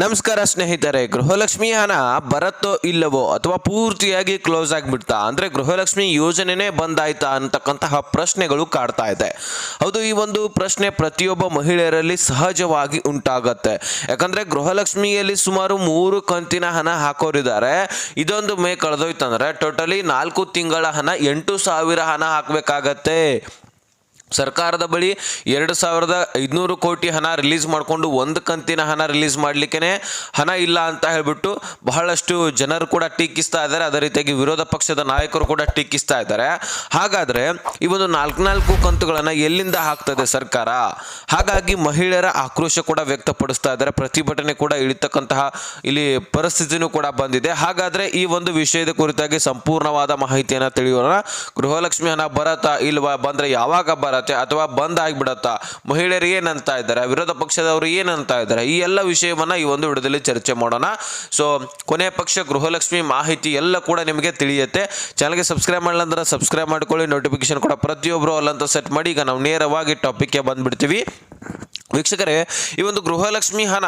ನಮಸ್ಕಾರ ಸ್ನೇಹಿತರೆ ಗೃಹಲಕ್ಷ್ಮಿ ಹಣ ಬರತ್ತೋ ಇಲ್ಲವೋ ಅಥವಾ ಪೂರ್ತಿಯಾಗಿ ಕ್ಲೋಸ್ ಆಗಿಬಿಡ್ತಾ, ಅಂದರೆ ಗೃಹಲಕ್ಷ್ಮಿ ಯೋಜನೆನೇ ಬಂದಾಯ್ತಾ ಅಂತಕ್ಕಂತಹ ಪ್ರಶ್ನೆಗಳು ಕಾಡ್ತಾ ಇದೆ. ಹೌದು, ಈ ಒಂದು ಪ್ರಶ್ನೆ ಪ್ರತಿಯೊಬ್ಬ ಮಹಿಳೆಯರಲ್ಲಿ ಸಹಜವಾಗಿ ಉಂಟಾಗತ್ತೆ. ಯಾಕಂದರೆ ಗೃಹಲಕ್ಷ್ಮಿಯಲ್ಲಿ ಸುಮಾರು ಮೂರು ಕಂತಿನ ಹಣ ಹಾಕೋರಿದ್ದಾರೆ. ಇದೊಂದು ಮೇ ಕಳೆದೋಯ್ತಂದ್ರೆ ಟೋಟಲಿ ನಾಲ್ಕು ತಿಂಗಳ ಹಣ ಎಂಟು ಸಾವಿರ ಹಣ ಹಾಕಬೇಕಾಗತ್ತೆ. ಸರ್ಕಾರದ ಬಳಿ ಎರಡು ಸಾವಿರದ ಐದುನೂರು ಕೋಟಿ ಹಣ ರಿಲೀಸ್ ಮಾಡಿಕೊಂಡು ಒಂದು ಕಂತಿನ ಹಣ ರಿಲೀಸ್ ಮಾಡಲಿಕ್ಕೆ ಹಣ ಇಲ್ಲ ಅಂತ ಹೇಳಿಬಿಟ್ಟು ಬಹಳಷ್ಟು ಜನರು ಕೂಡ ಟೀಕಿಸ್ತಾ ಇದ್ದಾರೆ. ಅದೇ ರೀತಿಯಾಗಿ ವಿರೋಧ ಪಕ್ಷದ ನಾಯಕರು ಕೂಡ ಟೀಕಿಸ್ತಾ ಇದ್ದಾರೆ. ಹಾಗಾದರೆ ಈ ಒಂದು ನಾಲ್ಕು ನಾಲ್ಕು ಕಂತುಗಳನ್ನು ಎಲ್ಲಿಂದ ಹಾಕ್ತದೆ ಸರ್ಕಾರ? ಹಾಗಾಗಿ ಮಹಿಳೆಯರ ಆಕ್ರೋಶ ಕೂಡ ವ್ಯಕ್ತಪಡಿಸ್ತಾ ಇದ್ದಾರೆ. ಪ್ರತಿಭಟನೆ ಕೂಡ ಇಳಿತಕ್ಕಂತಹ ಇಲ್ಲಿ ಪರಿಸ್ಥಿತಿನೂ ಕೂಡ ಬಂದಿದೆ. ಹಾಗಾದರೆ ಈ ಒಂದು ವಿಷಯದ ಕುರಿತಾಗಿ ಸಂಪೂರ್ಣವಾದ ಮಾಹಿತಿಯನ್ನು ತಿಳಿಯೋಣ. ಗೃಹಲಕ್ಷ್ಮಿ ಹಣ ಬರತ್ತಾ ಇಲ್ವಾ? ಬಂದರೆ ಯಾವಾಗ ಬರತ್ತೆ ಅಥವಾ ಬಂದ್ ಆಗಿಬಿಡತ್ತಾ? ಮಹಿಳೆಯರು ಏನಂತ ಇದ್ದಾರೆ? ವಿರೋಧ ಪಕ್ಷದವರು ಏನಂತ ಇದ್ದಾರೆ? ಈ ಎಲ್ಲ ವಿಷಯವನ್ನು ಈ ಒಂದು ವಿಡಿಯೋದಲ್ಲಿ ಚರ್ಚೆ ಮಾಡೋಣ. ಸೊ ಕೊನೆಯ ಪಕ್ಷ ಗೃಹಲಕ್ಷ್ಮಿ ಮಾಹಿತಿ ಎಲ್ಲ ಕೂಡ ನಿಮಗೆ ತಿಳಿಯುತ್ತೆ. ಚಾನಲ್ಗೆ ಸಬ್ಸ್ಕ್ರೈಬ್ ಮಾಡಲ್ಲ ಅಂದ್ರೆ ಸಬ್ಸ್ಕ್ರೈಬ್ ಮಾಡ್ಕೊಳ್ಳಿ. ನೋಟಿಫಿಕೇಶನ್ ಕೂಡ ಪ್ರತಿಯೊಬ್ಬರು ಅಲ್ಲಂತ ಸೆಟ್ ಮಾಡಿ. ಈಗ ನಾವು ನೇರವಾಗಿ ಟಾಪಿಕ್ಗೆ ಬಂದ್ಬಿಡ್ತೀವಿ. ವೀಕ್ಷಕರೇ, ಈ ಒಂದು ಗೃಹಲಕ್ಷ್ಮಿ ಹಣ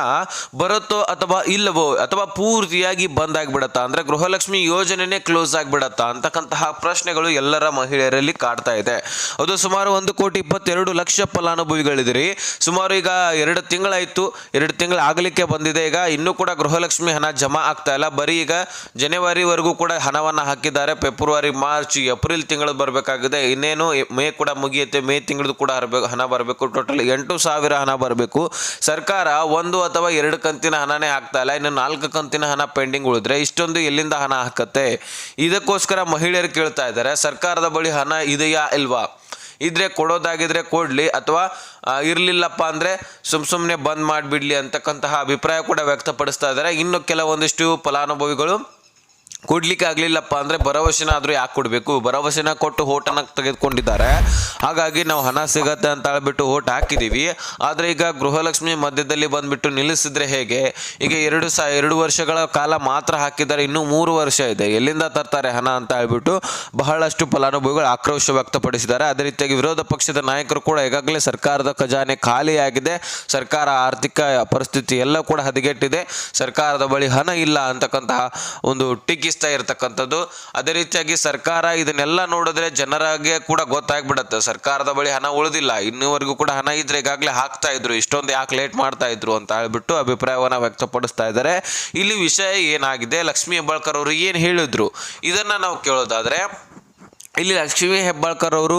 ಬರುತ್ತೋ ಅಥವಾ ಇಲ್ಲವೋ ಅಥವಾ ಪೂರ್ತಿಯಾಗಿ ಬಂದ್ ಆಗಿಬಿಡತ್ತಾ ಅಂದ್ರೆ ಗೃಹಲಕ್ಷ್ಮಿ ಯೋಜನೆನೇ ಕ್ಲೋಸ್ ಆಗಿಬಿಡತ್ತಾ? ಅಂತಕ್ಕಂತಹ ಪ್ರಶ್ನೆಗಳು ಎಲ್ಲರ ಮಹಿಳೆಯರಲ್ಲಿ ಕಾಡ್ತಾ ಇದೆ. ಅದು ಸುಮಾರು ಒಂದು ಕೋಟಿ ಇಪ್ಪತ್ತೆರಡು ಲಕ್ಷ ಫಲಾನುಭವಿಗಳಿದಿರಿ. ಸುಮಾರು ಈಗ ಎರಡು ತಿಂಗಳಾಯ್ತು. ಎರಡು ತಿಂಗಳು ಆಗಲಿಕ್ಕೆ ಬಂದಿದೆ. ಈಗ ಇನ್ನೂ ಕೂಡ ಗೃಹಲಕ್ಷ್ಮಿ ಹಣ ಜಮಾ ಆಗ್ತಾ ಇಲ್ಲ. ಬರೀ ಈಗ ಜನವರಿವರೆಗೂ ಕೂಡ ಹಣವನ್ನು ಹಾಕಿದ್ದಾರೆ. ಫೆಬ್ರವರಿ, ಮಾರ್ಚ್, ಏಪ್ರಿಲ್ ತಿಂಗಳು ಬರಬೇಕಾಗಿದೆ. ಇನ್ನೇನು ಮೇ ಕೂಡ ಮುಗಿಯುತ್ತೆ. ಮೇ ತಿಂಗಳು ಕೂಡ ಹಣ ಬರಬೇಕು. ಟೋಟಲ್ ಎಂಟು ಸಾವಿರ ಹಣ ಬರಬೇಕು. ಸರ್ಕಾರ ಒಂದು ಅಥವಾ ಎರಡು ಕಂತಿನ ಹಣನೇ ಹಾಕ್ತಾ ಇಲ್ಲ. ಇನ್ನು ನಾಲ್ಕು ಕಂತಿನ ಹಣ ಪೆಂಡಿಂಗ್ ಉಳಿದ್ರೆ ಇಷ್ಟೊಂದು ಎಲ್ಲಿಂದ ಹಣ ಹಾಕತ್ತೆ? ಇದಕ್ಕೋಸ್ಕರ ಮಹಿಳೆಯರು ಕೇಳ್ತಾ ಇದ್ದಾರೆ, ಸರ್ಕಾರದ ಬಳಿ ಹಣ ಇದೆಯಾ ಇಲ್ವಾ? ಇದ್ರೆ ಕೊಡೋದಾಗಿದ್ರೆ ಕೊಡಲಿ ಅಥವಾ ಇರಲಿಲ್ಲಪ್ಪ ಇರ್ಲಿಲ್ಲಪ್ಪ ಅಂದರೆ ಸುಮ್ ಸುಮ್ಮನೆ ಬಂದ್ ಮಾಡಿಬಿಡ್ಲಿ ಅಂತಕ್ಕಂತಹ ಅಭಿಪ್ರಾಯ ಕೂಡ ವ್ಯಕ್ತಪಡಿಸ್ತಾ ಇದ್ದಾರೆ. ಇನ್ನು ಕೆಲವೊಂದಿಷ್ಟು ಫಲಾನುಭವಿಗಳು ಕೊಡ್ಲಿಕ್ಕೆ ಆಗಲಿಲ್ಲಪ್ಪ ಅಂದರೆ ಭರವಸೆನ ಆದರೂ ಯಾಕೆ ಕೊಡಬೇಕು? ಭರವಸೆನ ಕೊಟ್ಟು ಓಟನ್ನ ತೆಗೆದುಕೊಂಡಿದ್ದಾರೆ. ಹಾಗಾಗಿ ನಾವು ಹಣ ಸಿಗತ್ತೆ ಅಂತ ಹೇಳ್ಬಿಟ್ಟು ಓಟ್ ಹಾಕಿದ್ದೀವಿ ಆದರೆ ಈಗ ಗೃಹಲಕ್ಷ್ಮಿ ಮಧ್ಯದಲ್ಲಿ ಬಂದ್ಬಿಟ್ಟು ನಿಲ್ಲಿಸಿದ್ರೆ ಹೇಗೆ? ಈಗ ಎರಡು ಸಾ, ಎರಡು ವರ್ಷಗಳ ಕಾಲ ಮಾತ್ರ ಹಾಕಿದ್ದಾರೆ, ಇನ್ನೂ ಮೂರು ವರ್ಷ ಇದೆ. ಎಲ್ಲಿಂದ ತರ್ತಾರೆ ಹಣ ಅಂತ ಹೇಳ್ಬಿಟ್ಟು ಬಹಳಷ್ಟು ಫಲಾನುಭವಿಗಳು ಆಕ್ರೋಶ ವ್ಯಕ್ತಪಡಿಸಿದ್ದಾರೆ. ಅದೇ ರೀತಿಯಾಗಿ ವಿರೋಧ ಪಕ್ಷದ ನಾಯಕರು ಕೂಡ ಈಗಾಗಲೇ ಸರ್ಕಾರದ ಖಜಾನೆ ಖಾಲಿಯಾಗಿದೆ. ಸರ್ಕಾರ ಆರ್ಥಿಕ ಪರಿಸ್ಥಿತಿ ಎಲ್ಲ ಕೂಡ ಹದಗೆಟ್ಟಿದೆ. ಸರ್ಕಾರದ ಬಳಿ ಹಣ ಇಲ್ಲ ಅಂತಕ್ಕಂತಹ ಒಂದು ಟೀಕಿಸ್ತಾ ಇರತಕ್ಕಂಥದ್ದು. ಅದೇ ರೀತಿಯಾಗಿ ಸರ್ಕಾರ ಇದನ್ನೆಲ್ಲ ನೋಡಿದ್ರೆ ಜನರಿಗೆ ಕೂಡ ಗೊತ್ತಾಗ್ಬಿಡತ್ತೆ. ಸರ್ಕಾರದ ಬಳಿ ಹಣ ಉಳಿದಿಲ್ಲ. ಇನ್ನೂವರೆಗೂ ಕೂಡ ಹಣ ಇದ್ರೆ ಈಗಾಗಲೇ ಹಾಕ್ತಾ ಇದ್ರು. ಇಷ್ಟೊಂದು ಯಾಕೆ ಲೇಟ್ ಮಾಡ್ತಾ ಇದ್ರು ಅಂತ ಹೇಳ್ಬಿಟ್ಟು ಅಭಿಪ್ರಾಯವನ್ನು ವ್ಯಕ್ತಪಡಿಸ್ತಾ ಇದ್ದಾರೆ. ಇಲ್ಲಿ ವಿಷಯ ಏನಾಗಿದೆ? ಲಕ್ಷ್ಮೀ ಹೆಬ್ಬಾಳ್ಕರ್ ಅವರು ಏನು ಹೇಳಿದ್ರು? ಇದನ್ನ ನಾವು ಕೇಳೋದಾದ್ರೆ ಇಲ್ಲಿ ಲಕ್ಷ್ಮೀ ಹೆಬ್ಬಾಳ್ಕರ್ ಅವರು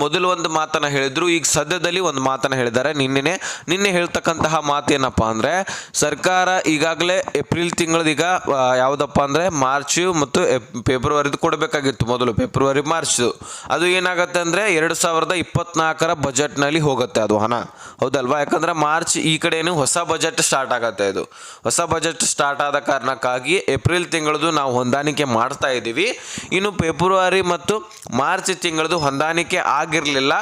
ಮೊದಲು ಒಂದು ಮಾತನ್ನ ಹೇಳಿದ್ರು ಈಗ ಸದ್ಯದಲ್ಲಿ ಒಂದು ಮಾತನ್ನ ಹೇಳಿದ್ದಾರೆ. ನಿನ್ನೆ ನಿನ್ನೆ ಹೇಳ್ತಕ್ಕಂತಹ ಮಾತೇನಪ್ಪ ಅಂದರೆ ಸರ್ಕಾರ ಈಗಾಗಲೇ ಏಪ್ರಿಲ್ ತಿಂಗಳದ ಈಗ ಆ, ಯಾವುದಪ್ಪ ಅಂದರೆ ಮಾರ್ಚ್ ಮತ್ತು ಫೆಬ್ರವರಿದು ಕೊಡಬೇಕಾಗಿತ್ತು ಮೊದಲು ಫೆಬ್ರವರಿ ಮಾರ್ಚ್. ಅದು ಏನಾಗುತ್ತೆ ಅಂದರೆ ಎರಡು ಸಾವಿರದ ಇಪ್ಪತ್ನಾಲ್ಕರ ಬಜೆಟ್ನಲ್ಲಿ ಹೋಗುತ್ತೆ ಅದು ಹಣ. ಹೌದಲ್ವಾ? ಯಾಕಂದರೆ ಮಾರ್ಚ್ ಈ ಕಡೆಯೂ ಹೊಸ ಬಜೆಟ್ ಸ್ಟಾರ್ಟ್ ಆಗುತ್ತೆ ಇದು. ಹೊಸ ಬಜೆಟ್ ಸ್ಟಾರ್ಟ್ ಆದ ಕಾರಣಕ್ಕಾಗಿ ಏಪ್ರಿಲ್ ತಿಂಗಳದು ನಾವು ಹೊಂದಾಣಿಕೆ ಮಾಡ್ತಾ ಇದ್ದೀವಿ. ಇನ್ನು ಫೆಬ್ರವರಿ ಮತ್ತು ಮಾರ್ಚ್ ತಿಂಗಳದು ಹೊಂದಾಣಿಕೆ ಆಗಿರಲಿಲ್ಲ.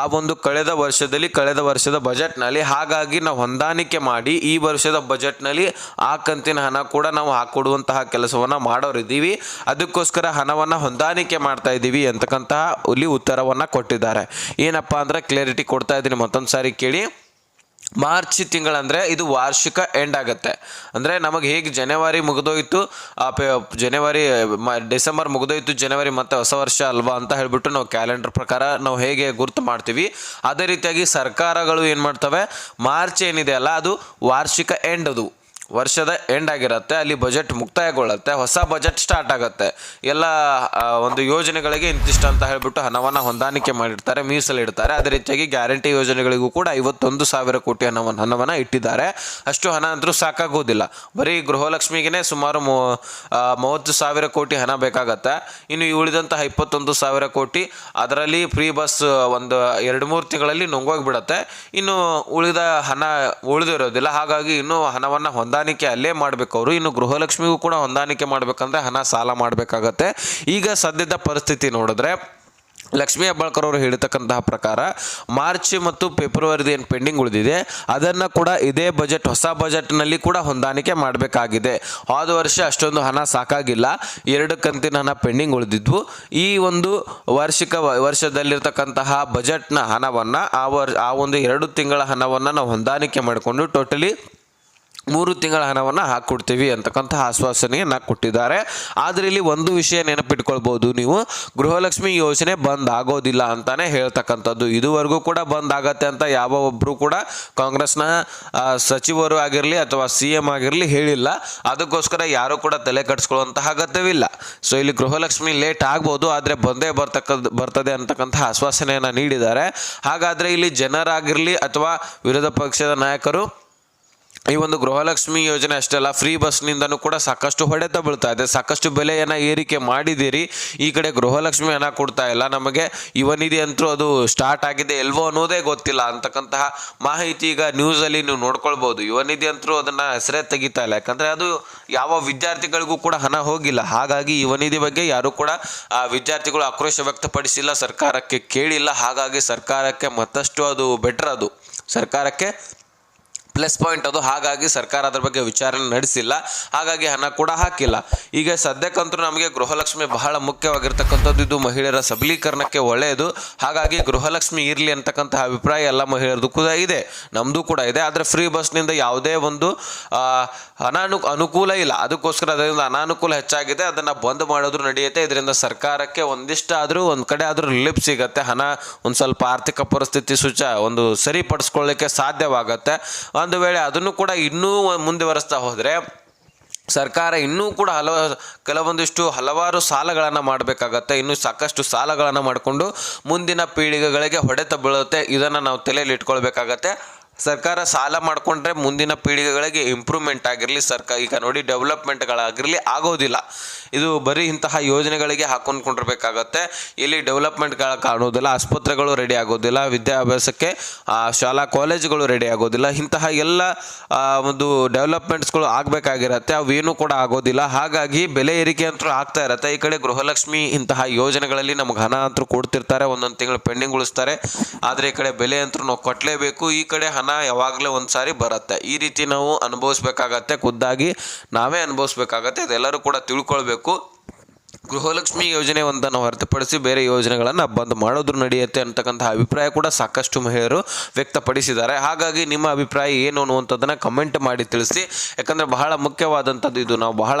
ಆ ಒಂದು ಕಳೆದ ವರ್ಷದಲ್ಲಿ, ಕಳೆದ ವರ್ಷದ ಬಜೆಟ್ನಲ್ಲಿ. ಹಾಗಾಗಿ ನಾವು ಹೊಂದಾಣಿಕೆ ಮಾಡಿ ಈ ವರ್ಷದ ಬಜೆಟ್ನಲ್ಲಿ ಆ ಕಂತಿನ ಹಣ ಕೂಡ ನಾವು ಹಾಕೊಡುವಂತಹ ಕೆಲಸವನ್ನು ಮಾಡೋರಿದ್ದೀವಿ. ಅದಕ್ಕೋಸ್ಕರ ಹಣವನ್ನು ಹೊಂದಾಣಿಕೆ ಮಾಡ್ತಾ ಇದ್ದೀವಿ ಅಂತಕ್ಕಂತಹ ಇಲ್ಲಿ ಉತ್ತರವನ್ನು ಕೊಟ್ಟಿದ್ದಾರೆ. ಏನಪ್ಪ ಅಂದರೆ ಕ್ಲಾರಿಟಿ ಕೊಡ್ತಾ ಇದ್ದೀನಿ ಮತ್ತೊಂದು ಸಾರಿ ಕೇಳಿ. ಮಾರ್ಚ್ ತಿಂಗಳಂದರೆ ಇದು ವಾರ್ಷಿಕ ಎಂಡ್ ಆಗುತ್ತೆ. ಅಂದರೆ ನಮಗೆ ಹೇಗೆ ಜನವರಿ ಮುಗಿದೋಯ್ತು, ಆ ಪೆ ಜನವರಿ ಡಿಸೆಂಬರ್ ಮುಗಿದೋಯ್ತು ಜನವರಿ ಮತ್ತೆ ಹೊಸ ವರ್ಷ ಅಲ್ವಾ ಅಂತ ಹೇಳಿಬಿಟ್ಟು ನಾವು ಕ್ಯಾಲೆಂಡರ್ ಪ್ರಕಾರ ನಾವು ಹೇಗೆ ಗುರುತು ಮಾಡ್ತೀವಿ. ಅದೇ ರೀತಿಯಾಗಿ ಸರ್ಕಾರಗಳು ಏನು ಮಾಡ್ತವೆ, ಮಾರ್ಚ್ ಏನಿದೆ ಅಲ್ಲ, ಅದು ವಾರ್ಷಿಕ ಎಂಡ್ ಅದು. ವರ್ಷದ ಎಂಡ್ ಆಗಿರುತ್ತೆ, ಅಲ್ಲಿ ಬಜೆಟ್ ಮುಕ್ತಾಯಗೊಳ್ಳುತ್ತೆ, ಹೊಸ ಬಜೆಟ್ ಸ್ಟಾರ್ಟ್ ಆಗುತ್ತೆ. ಎಲ್ಲ ಒಂದು ಯೋಜನೆಗಳಿಗೆ ಇಂತಿಷ್ಟು ಅಂತ ಹೇಳಿಬಿಟ್ಟು ಹಣವನ್ನು ಹೊಂದಾಣಿಕೆ ಮಾಡಿರ್ತಾರೆ ಮೀಸಲಿಡ್ತಾರೆ ಅದೇ ರೀತಿಯಾಗಿ ಗ್ಯಾರಂಟಿ ಯೋಜನೆಗಳಿಗೂ ಕೂಡ ಐವತ್ತೊಂದು ಸಾವಿರ ಕೋಟಿ ಹಣವನ್ನು ಹಣವನ್ನು ಇಟ್ಟಿದ್ದಾರೆ. ಅಷ್ಟು ಹಣ ಅಂದರೂ ಸಾಕಾಗೋದಿಲ್ಲ. ಬರೀ ಗೃಹಲಕ್ಷ್ಮಿಗೆ ಸುಮಾರು ಮೂವತ್ತು ಸಾವಿರ ಕೋಟಿ ಹಣ ಬೇಕಾಗತ್ತೆ. ಇನ್ನು ಉಳಿದಂತಹ ಇಪ್ಪತ್ತೊಂದು ಸಾವಿರ ಕೋಟಿ ಅದರಲ್ಲಿ ಫ್ರೀ ಬಸ್ ಒಂದು ಎರಡು ಮೂರು ತಿಂಗಳಲ್ಲಿ ನುಂಗೋಗಿಬಿಡತ್ತೆ. ಇನ್ನು ಉಳಿದ ಹಣ ಉಳಿದಿರೋದಿಲ್ಲ. ಹಾಗಾಗಿ ಇನ್ನೂ ಹಣವನ್ನು ಹೊಂದಾಣಿಕೆ ಅಲ್ಲೇ ಮಾಡಬೇಕು. ಅವರು ಇನ್ನು ಗೃಹಲಕ್ಷ್ಮಿಗೂ ಕೂಡ ಹೊಂದಾಣಿಕೆ ಮಾಡಬೇಕಂದ್ರೆ ಹಣ ಸಾಲ ಮಾಡಬೇಕಾಗತ್ತೆ. ಈಗ ಸದ್ಯದ ಪರಿಸ್ಥಿತಿ ನೋಡಿದ್ರೆ ಲಕ್ಷ್ಮೀ ಹೆಬ್ಬಾಳ್ಕರ್ ಅವರು ಹೇಳ್ತಕ್ಕಂತಹ ಪ್ರಕಾರ ಮಾರ್ಚ್ ಮತ್ತು ಫೆಬ್ರವರಿದು ಏನು ಪೆಂಡಿಂಗ್ ಉಳಿದಿದೆ, ಅದನ್ನು ಕೂಡ ಇದೇ ಬಜೆಟ್, ಹೊಸ ಬಜೆಟ್ನಲ್ಲಿ ಕೂಡ ಹೊಂದಾಣಿಕೆ ಮಾಡಬೇಕಾಗಿದೆ. ಹೋದ ವರ್ಷ ಅಷ್ಟೊಂದು ಹಣ ಸಾಕಾಗಿಲ್ಲ. ಎರಡು ಕಂತಿನ ಹಣ ಪೆಂಡಿಂಗ್ ಉಳಿದಿದ್ವು. ಈ ಒಂದು ವಾರ್ಷಿಕ ವರ್ಷದಲ್ಲಿರ್ತಕ್ಕಂತಹ ಬಜೆಟ್ನ ಹಣವನ್ನು ಆ ವರ್, ಆ ಒಂದು ಎರಡು ತಿಂಗಳ ಹಣವನ್ನು ನಾವು ಹೊಂದಾಣಿಕೆ ಮಾಡಿಕೊಂಡು ಟೋಟಲಿ ಮೂರು ತಿಂಗಳ ಹಣವನ್ನು ಹಾಕ್ಕೊಡ್ತೀವಿ ಅಂತಕ್ಕಂಥ ಆಶ್ವಾಸನೆಯನ್ನು ಕೊಟ್ಟಿದ್ದಾರೆ. ಆದರೆ ಇಲ್ಲಿ ಒಂದು ವಿಷಯ ನೆನಪಿಟ್ಕೊಳ್ಬೋದು ನೀವು. ಗೃಹಲಕ್ಷ್ಮಿ ಯೋಜನೆ ಬಂದ್ ಆಗೋದಿಲ್ಲ ಅಂತಾನೆ ಹೇಳ್ತಕ್ಕಂಥದ್ದು. ಇದುವರೆಗೂ ಕೂಡ ಬಂದ್ ಆಗತ್ತೆ ಅಂತ ಯಾವ ಒಬ್ಬರು ಕೂಡ ಕಾಂಗ್ರೆಸ್ನ ಸಚಿವರು ಆಗಿರಲಿ ಅಥವಾ ಸಿ ಎಂ ಆಗಿರಲಿ ಹೇಳಿಲ್ಲ. ಅದಕ್ಕೋಸ್ಕರ ಯಾರೂ ಕೂಡ ತಲೆ ಕಟ್ಸ್ಕೊಳ್ಳುವಂತಹ ಅಗತ್ಯವಿಲ್ಲ. ಸೊ ಇಲ್ಲಿ ಗೃಹಲಕ್ಷ್ಮಿ ಲೇಟ್ ಆಗ್ಬೋದು, ಆದರೆ ಬಂದೇ ಬರ್ತಕ್ಕ ಬರ್ತದೆ ಅಂತಕ್ಕಂಥ ಆಶ್ವಾಸನೆಯನ್ನು ನೀಡಿದ್ದಾರೆ. ಹಾಗಾದರೆ ಇಲ್ಲಿ ಜನರಾಗಿರಲಿ ಅಥವಾ ವಿರೋಧ ಪಕ್ಷದ ನಾಯಕರು ಈ ಒಂದು ಗೃಹಲಕ್ಷ್ಮಿ ಯೋಜನೆ ಅಷ್ಟೇ ಅಲ್ಲ ಫ್ರೀ ಬಸ್ನಿಂದನೂ ಕೂಡ ಸಾಕಷ್ಟು ಹೊಡೆತ ಬೀಳ್ತಾ ಇದೆ. ಸಾಕಷ್ಟು ಬೆಲೆಯನ್ನು ಏರಿಕೆ ಮಾಡಿದ್ದೀರಿ. ಈ ಕಡೆ ಗೃಹಲಕ್ಷ್ಮಿ ಹಣ ಕೊಡ್ತಾ ಇಲ್ಲ. ನಮಗೆ ಯುವನಿಧಿ ಅಂತೂ ಅದು ಸ್ಟಾರ್ಟ್ ಆಗಿದೆ ಎಲ್ವೋ ಅನ್ನೋದೇ ಗೊತ್ತಿಲ್ಲ ಅಂತಕ್ಕಂತಹ ಮಾಹಿತಿ ಈಗ ನ್ಯೂಸಲ್ಲಿ ನೀವು ನೋಡ್ಕೊಳ್ಬೋದು. ಯುವನಿಧಿ ಅಂತೂ ಅದನ್ನು ಹೆಸರೇ ತೆಗಿತಾ ಇಲ್ಲ. ಯಾಕಂದರೆ ಅದು ಯಾವ ವಿದ್ಯಾರ್ಥಿಗಳಿಗೂ ಕೂಡ ಹಣ ಹೋಗಿಲ್ಲ. ಹಾಗಾಗಿ ಯುವನಿಧಿ ಬಗ್ಗೆ ಯಾರೂ ಕೂಡ ಆ ವಿದ್ಯಾರ್ಥಿಗಳು ಆಕ್ರೋಶ ವ್ಯಕ್ತಪಡಿಸಿಲ್ಲ. ಸರ್ಕಾರಕ್ಕೆ ಕೇಳಿಲ್ಲ. ಹಾಗಾಗಿ ಸರ್ಕಾರಕ್ಕೆ ಮತ್ತಷ್ಟು ಅದು ಬೆಟರ್ ಅದು. ಸರ್ಕಾರಕ್ಕೆ ಪ್ಲಸ್ ಪಾಯಿಂಟ್ ಅದು. ಹಾಗಾಗಿ ಸರ್ಕಾರ ಅದರ ಬಗ್ಗೆ ವಿಚಾರಣೆ ನಡೆಸಿಲ್ಲ. ಹಾಗಾಗಿ ಹಣ ಕೂಡ ಹಾಕಿಲ್ಲ. ಈಗ ಸದ್ಯಕ್ಕಂತೂ ನಮಗೆ ಗೃಹಲಕ್ಷ್ಮಿ ಬಹಳ ಮುಖ್ಯವಾಗಿರ್ತಕ್ಕಂಥದ್ದು ಇದು ಮಹಿಳೆಯರ ಸಬಲೀಕರಣಕ್ಕೆ ಒಳ್ಳೆಯದು. ಹಾಗಾಗಿ ಗೃಹಲಕ್ಷ್ಮಿ ಇರಲಿ ಅಂತಕ್ಕಂತಹ ಅಭಿಪ್ರಾಯ ಎಲ್ಲ ಮಹಿಳೆಯರದು ಕೂಡ ಇದೆ. ನಮ್ಮದು ಕೂಡ ಇದೆ. ಆದರೆ ಫ್ರೀ ಬಸ್ನಿಂದ ಯಾವುದೇ ಒಂದು ಅನಾನು, ಅನುಕೂಲ ಇಲ್ಲ. ಅದಕ್ಕೋಸ್ಕರ ಅದರಿಂದ ಅನಾನುಕೂಲ ಹೆಚ್ಚಾಗಿದೆ. ಅದನ್ನು ಬಂದ್ ಮಾಡೋದು ನಡೆಯುತ್ತೆ. ಇದರಿಂದ ಸರ್ಕಾರಕ್ಕೆ ಒಂದಿಷ್ಟಾದರೂ ಒಂದು ಕಡೆ ಆದರೂ ರಿಲೀಫ್ ಸಿಗುತ್ತೆ. ಹಣ ಒಂದು ಸ್ವಲ್ಪ ಆರ್ಥಿಕ ಪರಿಸ್ಥಿತಿ ಸುಚ ಒಂದು ಸರಿಪಡಿಸ್ಕೊಳ್ಳಿಕ್ಕೆ ಸಾಧ್ಯವಾಗತ್ತೆ. ಒಂದು ವೇಳೆ ಅದನ್ನು ಕೂಡ ಇನ್ನೂ ಮುಂದುವರೆಸ್ತಾ ಹೋದರೆ, ಸರ್ಕಾರ ಇನ್ನೂ ಕೂಡ ಹಲವ, ಕೆಲವೊಂದಿಷ್ಟು ಹಲವಾರು ಸಾಲಗಳನ್ನು ಮಾಡಬೇಕಾಗತ್ತೆ. ಇನ್ನೂ ಸಾಕಷ್ಟು ಸಾಲಗಳನ್ನು ಮಾಡಿಕೊಂಡು ಮುಂದಿನ ಪೀಳಿಗೆಗಳಿಗೆ ಹೊಡೆತ ಬೀಳುತ್ತೆ. ಇದನ್ನು ನಾವು ತಲೆಯಲ್ಲಿ ಇಟ್ಕೊಳ್ಬೇಕಾಗತ್ತೆ. ಸರ್ಕಾರ ಸಾಲ ಮಾಡಿಕೊಂಡ್ರೆ ಮುಂದಿನ ಪೀಳಿಗೆಗಳಿಗೆ ಇಂಪ್ರೂವ್ಮೆಂಟ್ ಆಗಿರಲಿ, ಸರ್ಕಾರ ಈಗ ನೋಡಿ ಡೆವಲಪ್ಮೆಂಟ್ಗಳಾಗಿರಲಿ ಆಗೋದಿಲ್ಲ. ಇದು ಬರೀ ಇಂತಹ ಯೋಜನೆಗಳಿಗೆ ಹಾಕೊಂಡ್ಕೊಂಡಿರ್ಬೇಕಾಗತ್ತೆ. ಇಲ್ಲಿ ಡೆವಲಪ್ಮೆಂಟ್ಗಳು ಕಾಣೋದಿಲ್ಲ ಆಸ್ಪತ್ರೆಗಳು ರೆಡಿ ಆಗೋದಿಲ್ಲ, ವಿದ್ಯಾಭ್ಯಾಸಕ್ಕೆ ಶಾಲಾ ಕಾಲೇಜುಗಳು ರೆಡಿ ಆಗೋದಿಲ್ಲ. ಇಂತಹ ಎಲ್ಲ ಒಂದು ಡೆವಲಪ್ಮೆಂಟ್ಸ್ಗಳು ಆಗಬೇಕಾಗಿರತ್ತೆ. ಅವೇನು ಕೂಡ ಆಗೋದಿಲ್ಲ. ಹಾಗಾಗಿ ಬೆಲೆ ಏರಿಕೆ ಅಂತೂ ಆಗ್ತಾ ಇರತ್ತೆ. ಈ ಕಡೆ ಗೃಹಲಕ್ಷ್ಮಿ ಇಂತಹ ಯೋಜನೆಗಳಲ್ಲಿ ನಮ್ಗೆ ಹಣ ಅಂತೂ ಕೊಡ್ತಿರ್ತಾರೆ, ಒಂದೊಂದು ತಿಂಗಳು ಪೆಂಡಿಂಗ್ ಉಳಿಸ್ತಾರೆ. ಆದರೆ ಈ ಕಡೆ ಬೆಲೆ ಅಂತೂ ನಾವು ಕೊಟ್ಟಲೇಬೇಕು ಈ ಕಡೆ ಹಣ ಯಾವಾಗಲೇ ಒಂದು ಸಾರಿ ಬರುತ್ತೆ. ಈ ರೀತಿ ನಾವು ಅನುಭವಿಸ್ಬೇಕಾಗತ್ತೆ ಖುದ್ದಾಗಿ ನಾವೇ ಅನುಭವಿಸ್ಬೇಕಾಗತ್ತೆ. ಇದೆಲ್ಲರೂ ಕೂಡ ತಿಳ್ಕೊಳ್ಬೇಕು. ಗೃಹಲಕ್ಷ್ಮಿ ಯೋಜನೆ ಒಂದನ್ನು ಹೊರತುಪಡಿಸಿ ಬೇರೆ ಯೋಜನೆಗಳನ್ನು ಬಂದ್ ಮಾಡೋದ್ರ ನಡೆಯುತ್ತೆ ಅಂತಕ್ಕಂಥ ಅಭಿಪ್ರಾಯ ಕೂಡ ಸಾಕಷ್ಟು ಮಹಿಳೆಯರು ವ್ಯಕ್ತಪಡಿಸಿದ್ದಾರೆ. ಹಾಗಾಗಿ ನಿಮ್ಮ ಅಭಿಪ್ರಾಯ ಏನು ಅನ್ನುವಂಥದ್ದನ್ನು ಕಮೆಂಟ್ ಮಾಡಿ ತಿಳಿಸಿ. ಯಾಕಂದರೆ ಬಹಳ ಮುಖ್ಯವಾದಂಥದ್ದು ಇದು. ನಾವು ಬಹಳ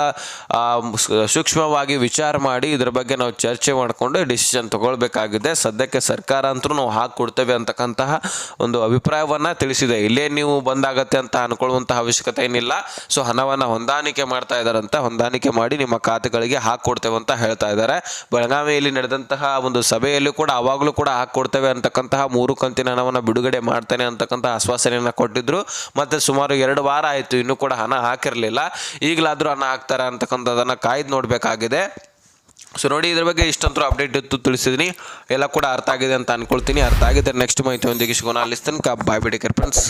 ಸೂಕ್ಷ್ಮವಾಗಿ ವಿಚಾರ ಮಾಡಿ ಇದರ ಬಗ್ಗೆ ನಾವು ಚರ್ಚೆ ಮಾಡಿಕೊಂಡು ಡಿಸಿಷನ್ ತಗೊಳ್ಬೇಕಾಗಿದೆ. ಸದ್ಯಕ್ಕೆ ಸರ್ಕಾರ ಅಂತೂ ನಾವು ಹಾಕಿ ಅಂತಕ್ಕಂತಹ ಒಂದು ಅಭಿಪ್ರಾಯವನ್ನು ತಿಳಿಸಿದೆ. ಇಲ್ಲೇ ನೀವು ಬಂದಾಗತ್ತೆ ಅಂತ ಅನ್ಕೊಳ್ಳುವಂತಹ ಅವಶ್ಯಕತೆ ಏನಿಲ್ಲ. ಸೊ ಹಣವನ್ನು ಹೊಂದಾಣಿಕೆ ಮಾಡ್ತಾ ಇದ್ದಾರಂತ ಹೊಂದಾಣಿಕೆ ಮಾಡಿ ನಿಮ್ಮ ಖಾತೆಗಳಿಗೆ ಹಾಕಿಕೊಡ್ತೇವೆ ಅಂತ ಹೇಳ್ತಾ ಇದ್ದಾರೆ. ಬೆಳಗಾವಿಯಲ್ಲಿ ನಡೆದಂತಹ ಒಂದು ಸಭೆಯಲ್ಲೂ ಕೂಡ ಅವಾಗಲೂ ಕೂಡ ಹಾಕ್ಕೊಡ್ತೇವೆ ಅಂತಕ್ಕಂತಹ ಮೂರು ಕಂತಿನ ಹಣವನ್ನು ಬಿಡುಗಡೆ ಮಾಡ್ತೇನೆ ಅಂತಕ್ಕಂತಹ ಆಶ್ವಾಸನೆಯನ್ನು ಕೊಟ್ಟಿದ್ರು. ಮತ್ತು ಸುಮಾರು ಎರಡು ವಾರ ಆಯಿತು, ಇನ್ನೂ ಕೂಡ ಹಣ ಹಾಕಿರಲಿಲ್ಲ. ಈಗಲಾದರೂ ಹಣ ಹಾಕ್ತಾರೆ ಅಂತಕ್ಕಂಥದ್ದನ್ನು ಕಾಯ್ದು ನೋಡಬೇಕಾಗಿದೆ. ಸೊ ನೋಡಿ, ಇದ್ರ ಬಗ್ಗೆ ಇಷ್ಟಂತೂ ಅಪ್ಡೇಟ್ ಇತ್ತು ತಿಳಿಸಿದ್ದೀನಿ ಎಲ್ಲ ಕೂಡ ಅರ್ಥ ಆಗಿದೆ ಅಂತ ಅನ್ಕೊಳ್ತೀನಿ. ಅರ್ಥ ಆಗಿದೆ. ನೆಕ್ಸ್ಟ್ ಮಾಹಿತಿಯೊಂದಿಗೆ ಸಿಗೋಣ. ಅಲ್ಲಿ ತನಕ ಬಾಯ್ ಬಿಡಿ ಫ್ರೆಂಡ್ಸ್